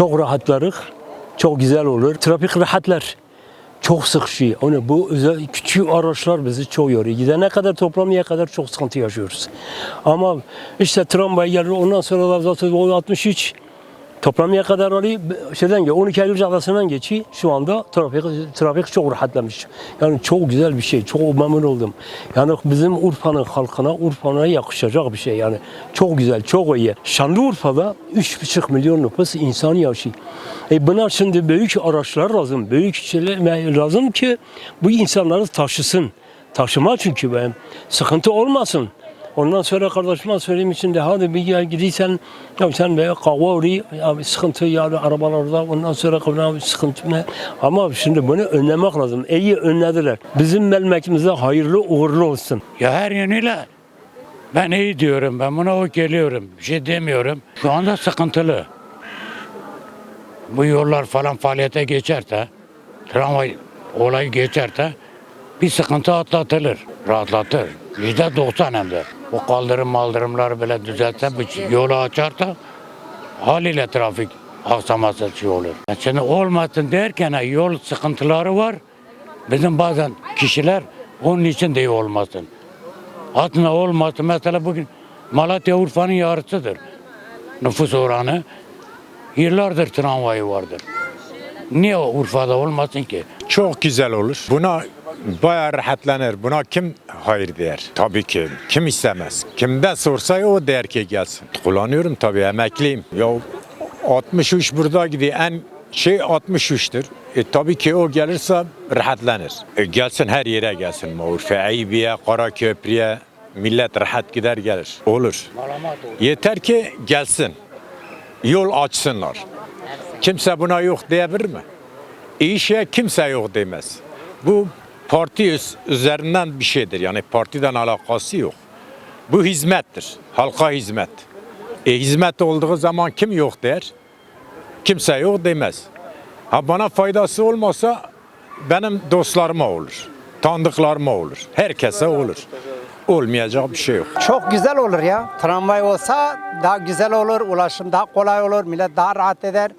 Çok rahatlarız. Çok güzel olur. Trafik rahatlar. Çok sıkışıyor. Onu bu özel küçük araçlar bizi çok yoruyor. Gidene kadar toplamaya kadar çok sıkıntı yaşıyoruz. Ama işte tramvay gelir ondan sonra da zaten o 63 toplamaya kadar alıyor. Şeyden geliyor 12 Eylül Caddesi'nden geçiyor. Şu anda trafik trafik çok rahatlamış. Yani çok güzel bir şey. Çok memnun oldum. Yani bizim Urfa'nın halkına, Urfa'na yakışacak bir şey. Yani çok güzel, çok iyi. Şanlıurfa'da 3,5 milyon nüfus insan yaşıyor. E buna şimdi büyük araçlar lazım. Büyük şeyler lazım ki bu insanları taşısın. Taşıma çünkü ben sıkıntı olmasın. Ondan sonra kardeşime söyleyeyim için de hadi bir gel gidiysen ya sen be ya bir sıkıntı ya arabalarda ondan sonra bir sıkıntı ne ama şimdi bunu önlemek lazım. İyi önlediler. Bizim memleketimize hayırlı uğurlu olsun. Ya her yönüyle ben iyi diyorum. Ben buna o geliyorum. Bir şey demiyorum. Şu anda sıkıntılı. Bu yollar falan faaliyete geçer de tramvay olayı geçer de bir sıkıntı atlatılır. Rahatlatır. Yüzde doksan hem de. O kaldırım maldırımları böyle düzeltse bu yolu açar da haliyle trafik aksaması şey olur. Yani Şimdi olmasın derken yol sıkıntıları var. Bizim bazen kişiler onun için de olmasın. Aslında olmasın. Mesela bugün Malatya Urfa'nın yarısıdır. Nüfus oranı. Yıllardır tramvayı vardır. Niye Urfa'da olmasın ki? Çok güzel olur. Buna bayağı rahatlanır. Buna kim hayır der? Tabii ki. Kim istemez? Kimden sorsa o der ki gelsin. Kullanıyorum tabii emekliyim. Ya 63 burada gidiyor. En şey 63'tür. E, tabii ki o gelirse rahatlanır. E, gelsin her yere gelsin. Urfa, Eyüpiye, Karaköprü'ye millet rahat gider gelir. Olur. Yeter ki gelsin. Yol açsınlar. Kimse buna yok diyebilir mi? İyi şeye kimse yok demez. Bu parti üz- üzerinden bir şeydir. Yani partiden alakası yok. Bu hizmettir. Halka hizmet. E, hizmet olduğu zaman kim yok der? Kimse yok demez. Ha bana faydası olmasa benim dostlarıma olur. Tanıdıklarıma olur. Herkese olur. Olmayacak bir şey yok. Çok güzel olur ya. Tramvay olsa daha güzel olur, ulaşım daha kolay olur, millet daha rahat eder.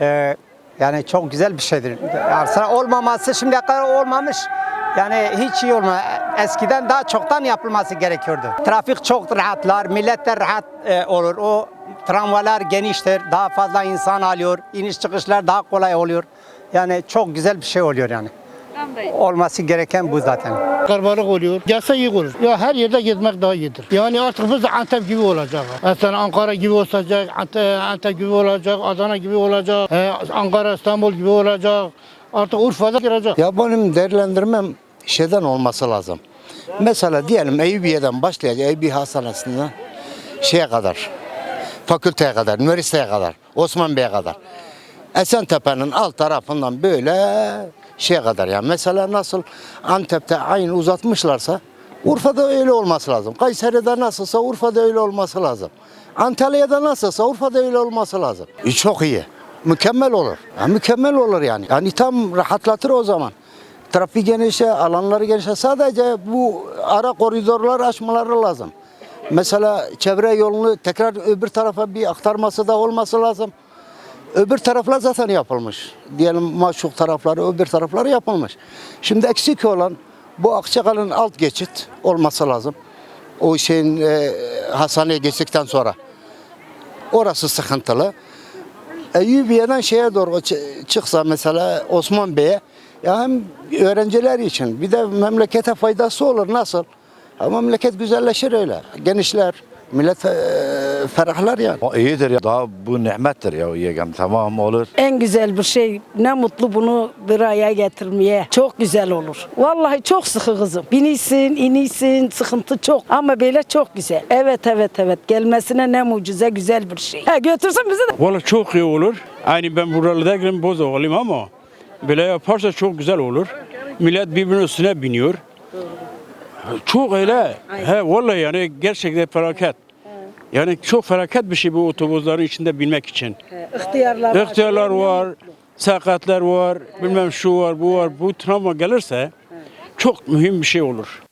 Ee, yani çok güzel bir şeydir. Aslında olmaması şimdiye kadar olmamış. Yani hiç iyi olma. Eskiden daha çoktan yapılması gerekiyordu. Trafik çok rahatlar, millet de rahat e, olur. O tramvaylar geniştir, daha fazla insan alıyor, iniş çıkışlar daha kolay oluyor. Yani çok güzel bir şey oluyor yani. Olması gereken bu zaten. Karbalık oluyor. Gelse iyi olur. Ya her yerde gezmek daha iyidir. Yani artık biz Antep gibi olacak. Mesela Ankara gibi olacak, Antep, gibi olacak, Adana gibi olacak, Ankara, İstanbul gibi olacak. Artık Urfa'da girecek. Ya benim değerlendirmem şeyden olması lazım. Mesela diyelim Eyüpiye'den başlayacak Eyüpiye Hastanesi'nden şeye kadar, fakülteye kadar, üniversiteye kadar, Osman Bey'e kadar. Esentepe'nin alt tarafından böyle şeye kadar yani mesela nasıl Antep'te aynı uzatmışlarsa Urfa'da öyle olması lazım. Kayseri'de nasılsa Urfa'da öyle olması lazım. Antalya'da nasılsa Urfa'da öyle olması lazım. E, çok iyi. Mükemmel olur. Ya, mükemmel olur yani. Yani tam rahatlatır o zaman. Trafik genişe, alanları genişe. Sadece bu ara koridorlar açmaları lazım. Mesela çevre yolunu tekrar öbür tarafa bir aktarması da olması lazım. Öbür taraflar zaten yapılmış. Diyelim maşuk tarafları, öbür tarafları yapılmış. Şimdi eksik olan bu Akçakal'ın alt geçit olması lazım. O şeyin e, hastaneye geçtikten sonra. Orası sıkıntılı. Eyyubiye'den şeye doğru çı- çıksa mesela Osman Bey'e ya hem öğrenciler için bir de memlekete faydası olur nasıl? Ha, memleket güzelleşir öyle. Genişler. Millet e, ferahlar yani. O iyidir ya. Daha bu nimettir ya yegem. Tamam olur. En güzel bir şey ne mutlu bunu bir araya getirmeye. Çok güzel olur. Vallahi çok sıkı kızım. Binisin, inisin, sıkıntı çok. Ama böyle çok güzel. Evet evet evet. Gelmesine ne mucize güzel bir şey. Ha, götürsün bizi de. Valla çok iyi olur. Yani ben buralı değilim Bozoğlu'yum ama böyle yaparsa çok güzel olur. Millet birbirinin üstüne biniyor. Çok öyle. He vallahi yani gerçekten felaket. Yani çok felaket bir şey bu otobüslerin içinde binmek için. İhtiyarlar, İhtiyarlar var, sakatlar var, bilmem şu var, bu var. Bu travma gelirse çok mühim bir şey olur.